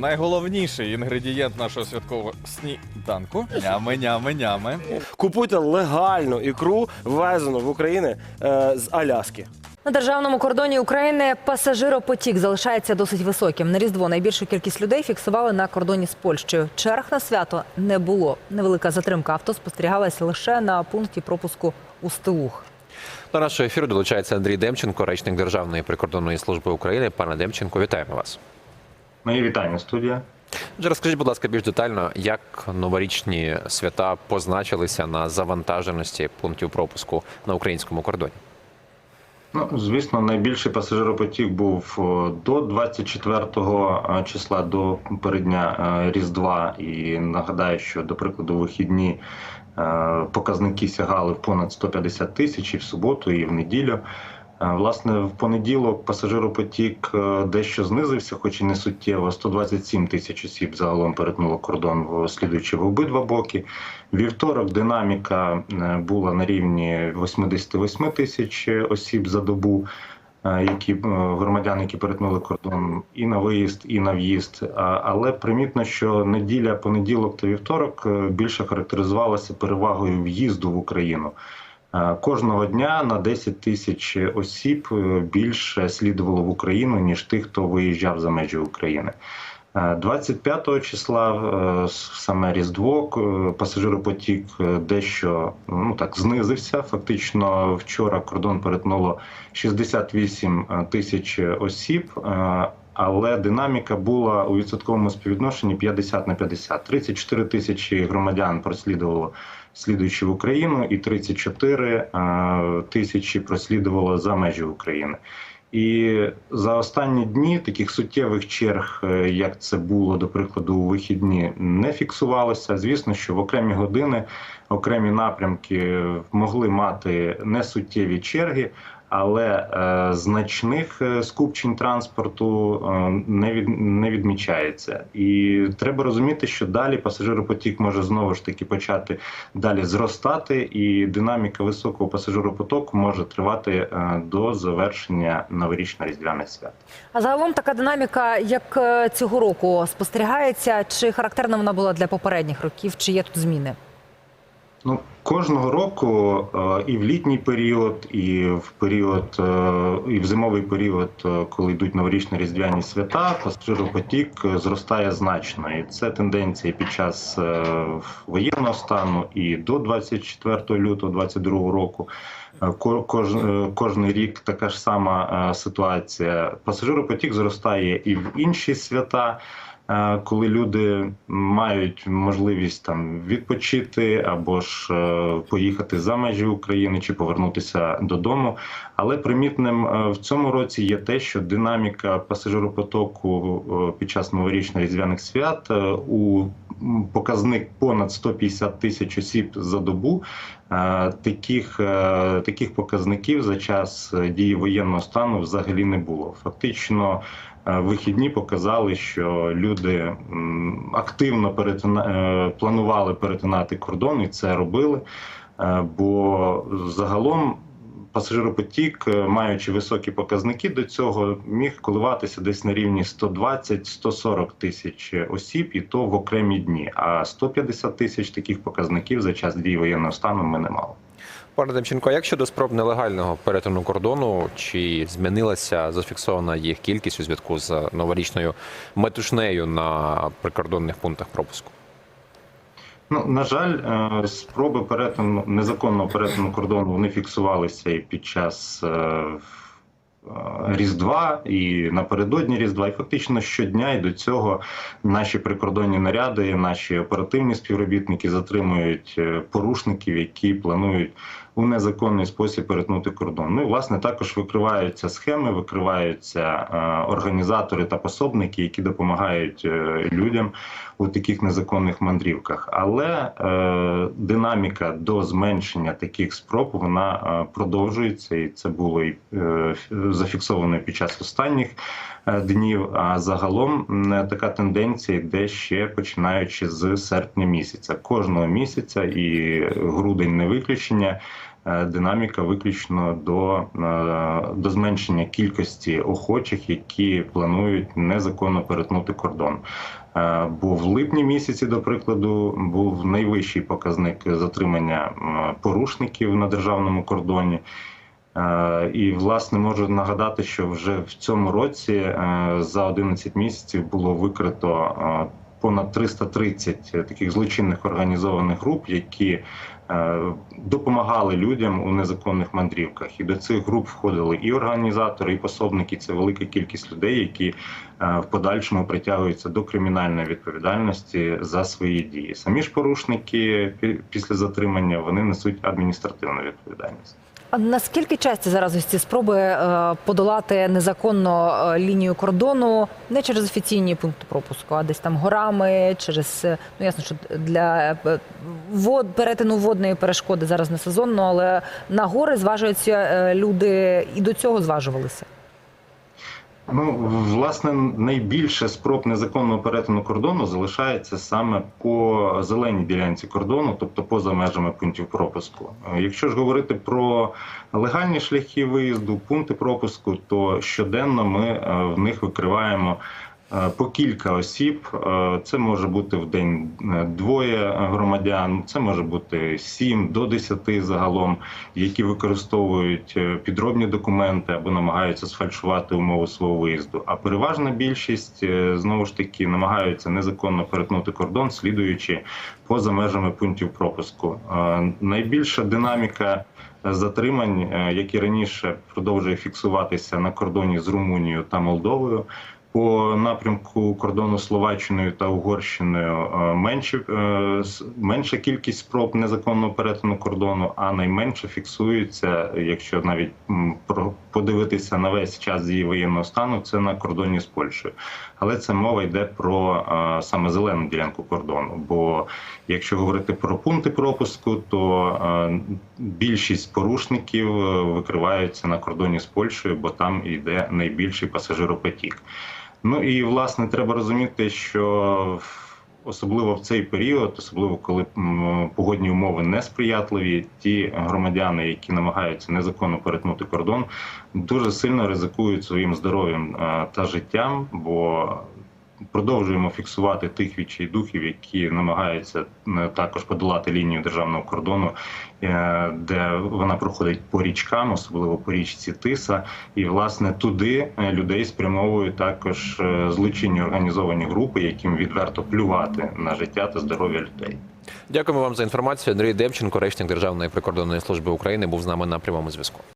Найголовніший інгредієнт нашого святкового сніданку. Нями, нями, нями. Купуйте легальну ікру, ввезену в Україну е, з Аляски. На державному кордоні України пасажиропотік залишається досить високим. На різдво найбільшу кількість людей фіксували на кордоні з Польщею. Черг на свято не було. Невелика затримка авто спостерігалася лише на пункті пропуску у Стилух. До нашого ефіру долучається Андрій Демченко, речник Державної прикордонної служби України. Пане Демченко, вітаємо вас. Мої вітання, студія. Отже, Розкажіть, будь ласка, більш детально, як новорічні свята позначилися на завантаженості пунктів пропуску на українському кордоні. Ну, звісно, найбільший пасажиропотік був до 24 числа до передня е, Різдва. І нагадаю, що до прикладу вихідні е, показники сягали в понад 150 тисяч і в суботу, і в неділю. Е, Власне, в понеділок пасажиропотік е, дещо знизився, хоч і не суттєво. 127 тисяч осіб загалом перетнуло кордон, слідуючи в обидва боки. Вівторок динаміка е, була на рівні 88 тисяч осіб за добу, які е, громадян, які перетнули кордон і на виїзд, і на в'їзд. Але примітно, що неділя, понеділок та вівторок більше характеризувалася перевагою в'їзду в Україну. Е, Кожного дня на 10 тисяч осіб е, більше слідувало в Україну ніж тих, хто виїжджав за межі України. Е, 25 числа е, саме Різдво пасажиропотік дещо ну так знизився. Фактично, вчора кордон перетнуло 68 тисяч осіб. Е, Але динаміка була у відсотковому співвідношенні 50 на 50. 34 тисячі громадян прослідувало слідуючи в Україну, і 34 е, тисячі прослідувало за межі України. І за останні дні таких суттєвих черг, е, як це було до прикладу у вихідні, не фіксувалося. Звісно, що в окремі години окремі напрямки могли мати несуттєві черги, але е, значних е, скупчень транспорту е, не від не відмічається. І треба розуміти, що далі пасажиропотік може знову ж таки почати далі зростати, і динаміка високого пасажиропотоку може тривати е, до завершення новорічно-різдвяних свят. А загалом така динаміка, як е, цього року, спостерігається. Чи характерна вона була для попередніх років, чи є тут зміни? Ну кожного року е, і в літній період, і в період, е, і в зимовий період, е, коли йдуть новорічні різдвяні свята, пасажиропотік зростає значно. І це тенденція під час воєнного стану і до 24 лютого 2022 року. Кож, кожний рік така ж сама ситуація. Пасажиропотік зростає і в інші свята. Коли люди мають можливість там відпочити або ж е, поїхати за межі України чи повернутися додому. Але примітним е, в цьому році є те, що динаміка пасажиропотоку е, під час новорічно-різдвяних свят е, у показник понад 150 тисяч осіб за добу. Таких, таких показників за час дії воєнного стану взагалі не було. Фактично, вихідні показали, що люди активно перетина... е, планували перетинати кордон, і це робили. Е, Бо загалом пасажиропотік, е, маючи високі показники до цього, міг коливатися десь на рівні 120-140 тисяч осіб, і то в окремі дні. А 150 тисяч таких показників за час дії воєнного стану ми не мали. Пане Демченко, як щодо спроб нелегального перетину кордону, чи змінилася зафіксована їх кількість у зв'язку з новорічною метушнею на прикордонних пунктах пропуску? Ну на жаль, е, спроби перетину незаконного перетину кордону вони фіксувалися і під час е, Різдва, і напередодні Різдва, і фактично щодня і до цього наші прикордонні наряди, наші оперативні співробітники затримують е, порушників, які планують у незаконний спосіб перетнути кордон. Ну і власне також викриваються схеми, викриваються е, організатори та пособники, які допомагають е, людям у таких незаконних мандрівках. Але е, динаміка до зменшення таких спроб вона е, продовжується, і це було і е, зафіксовано під час останніх е, днів. А загалом така тенденція йде ще починаючи з серпня місяця. Кожного місяця і грудень не виключення. е, динаміка виключно до, е, до зменшення кількості охочих, які планують незаконно перетнути кордон. Бо в липні місяці, до прикладу, був найвищий показник затримання порушників на державному кордоні. Е, І власне можу нагадати, що вже в цьому році е, за 11 місяців було викрито е, понад 330 таких злочинних організованих груп, які допомагали людям у незаконних мандрівках. І до цих груп входили і організатори, і пособники. Це велика кількість людей, які в подальшому притягуються до кримінальної відповідальності за свої дії. Самі ж порушники після затримання вони несуть адміністративну відповідальність. Наскільки часті зараз ось ці спроби е, подолати незаконно е, лінію кордону не через офіційні пункти пропуску, а десь там горами, через е, ну ясно, що для вод перетину водної перешкоди зараз не сезонно, але на гори зважуються люди і до цього зважувалися. Ну, власне, найбільше спроб незаконного перетину кордону залишається саме по зеленій ділянці кордону, тобто поза межами пунктів пропуску. Якщо ж говорити про легальні шляхи виїзду, пункти пропуску, то щоденно ми е, в них викриваємо. Е, По кілька осіб Е, це може бути в день е, двоє громадян, це може бути сім до десяти загалом, які використовують підробні документи або намагаються сфальшувати умови свого виїзду. А переважна більшість знову ж таки намагаються незаконно перетнути кордон, слідуючи поза межами пунктів пропуску. Найбільша динаміка затримань, е, як і раніше, продовжує фіксуватися на кордоні з Румунією та Молдовою. По напрямку кордону Словаччиною та Угорщиною е, менші, е, менша кількість спроб незаконного перетину кордону, а найменше фіксується, якщо навіть подивитися на весь час дії воєнного стану, це на кордоні з Польщею. Але це мова йде про е, саме зелену ділянку кордону. Бо якщо говорити про пункти пропуску, то більшість порушників викриваються на кордоні з Польщею, бо там йде найбільший пасажиропотік. Ну і власне треба розуміти, що особливо в цей період, особливо коли погодні умови несприятливі, ті громадяни, які намагаються незаконно перетнути кордон, дуже сильно ризикують своїм здоров'ям е, та життям, бо продовжуємо фіксувати тих відчайдухів, які намагаються е, також подолати лінію державного кордону, е, де вона проходить по річкам, особливо по річці Тиса, і власне туди е, людей спрямовують також злочинні організовані групи, яким відверто плювати на життя та здоров'я людей. Дякуємо вам за інформацію. Андрій Демченко, речник Державної прикордонної служби України, був з нами на прямому зв'язку.